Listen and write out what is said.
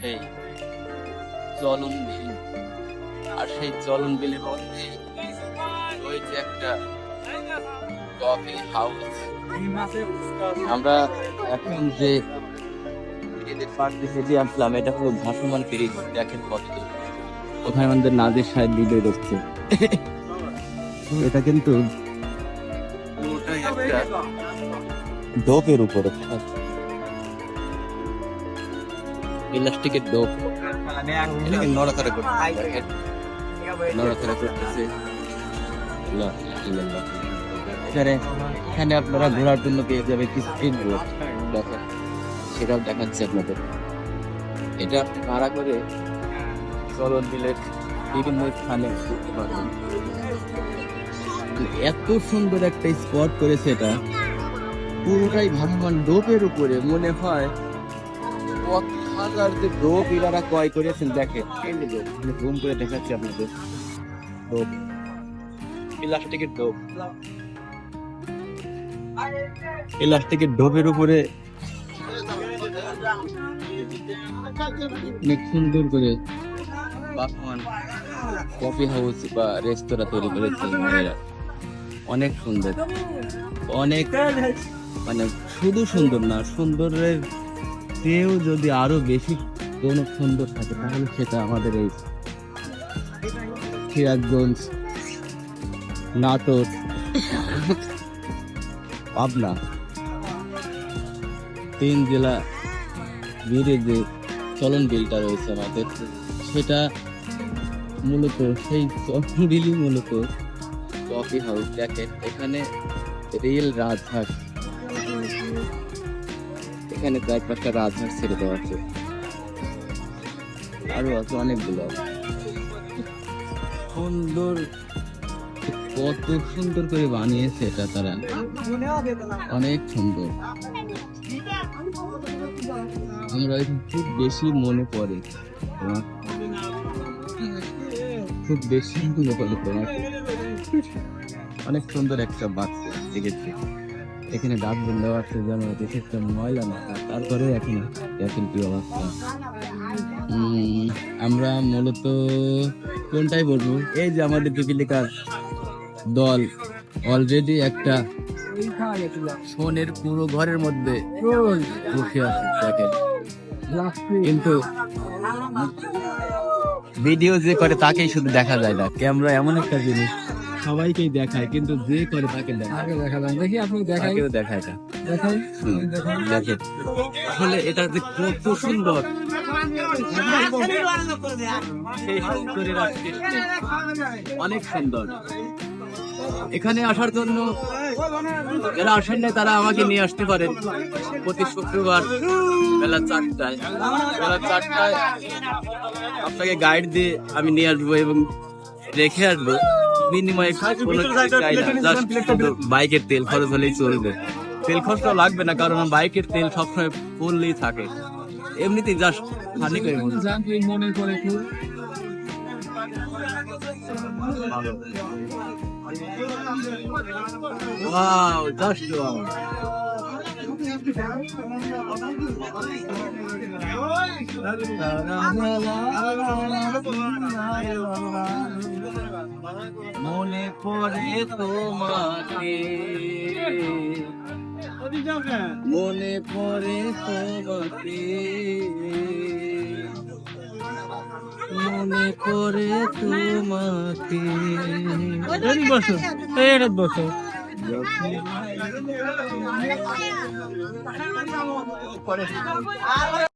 সেই চলন বিল আর সেই চলন বিলের মধ্যে যে একটা কফি হাউস। আমরা এখন যে এদের পাশ দিয়ে হেঁটে আসলাম এটা হলো ভাসমান ব্রিজ দেখেন কত দূর। ওখানে আমাদের নাদের সাহেব ভিডিও করছে এটা কিন্তু পুরোটাই একটা ডোপের উপরে। ইলাস্টিকের ডোপ এটাকে নড়াচড়া করতে দেখেন নড়াচড়া করতেছে। লা এখানে এখানে আপনারা ঘোরার জন্য পেয়ে যাবে কি স্পিড বোট দেখেন সেটাও দেখাচ্ছি আপনাদের। এটা আপনি ভাড়া করে চলন বিলের বিভিন্ন স্থানে ঘুরতে পারবেন। এত সুন্দর একটা স্পট করেছে এটা। পুরোটাই ভাসমান ডোপের উপরে মনে হয়। কত করেছেন? উপরে সুন্দর করে কফি হাউস বা রেস্তোরাঁ তৈরি করেছে মেয়েরা অনেক সুন্দর। অনেক মানে শুধু সুন্দর না, সুন্দরের চেয়েও যদি আরও বেশি কোনো সুন্দর থাকে, তাহলে সেটা আমাদের এই সিরাজগঞ্জ নাটোর পাবনা তিন জেলা মিলে যে চলন বিলটা রয়েছে আমাদের, সেটা মূলত সেই চলন বিলই মূলত কফি হাউস দেখেন, এখানে রিয়েল রাজহাঁস এখানে চার পাঁচটা রাজহাঁস ছেড়ে দেওয়া আছে। আরও আছে অনেকগুলো। সুন্দর, কত সুন্দর করে বানিয়েছে এটা তারা। অনেক সুন্দর। আমরা খুব বেশি মনে পড়ে খুব বেশি মনে পড়ে অনেক সুন্দর একটা বাচ্চা দেখেছি। এখানে ডাস্টবিন দেওয়া আছে, যেন একটা ময়লা না। তারপরে এখন দেখেন কি অবস্থা? আমরা মূলত কোনটাই বলব এই যে আমাদের পিপিলিকার দল অলরেডি একটা সোনের পুরো ঘরের মধ্যে দেখেন। কিন্তু ভিডিও যে করে তাকেই শুধু দেখা যায় না, ক্যামেরা এমন একটা জিনিস। সবাইকেই দেখায় কিন্তু যে করে তাকে দেখায়। দেখা যায় দেখি আপনি দেখাই। দেখায় না দেখাই। দেখেন। আসলে এটা যে কত সুন্দর। অনেক সুন্দর। এখানে আসার জন্য যারা আসেন না তারা আমাকে নিয়ে আসতে পারেন। প্রতি শুক্রবার বেলা চারটায়। বেলা চারটায় আপনাকে গাইড দিয়ে আমি নিয়ে আসব এবং রেখে আসব। বিনিময়ে বাইকের তেল খরচ হলেই চলবে। তেল খরচটা লাগবে না কারণ বাইকের তেল সবসময় পড়লেই থাকে। এমনিতেই জাস্ট খানি করে মনে করে Wow, just wow. মনে পড়ে তোমাকে। মনে পড়ে তোমাকে। মনে পড়ে তোমাকে। বসো। বসো। Yo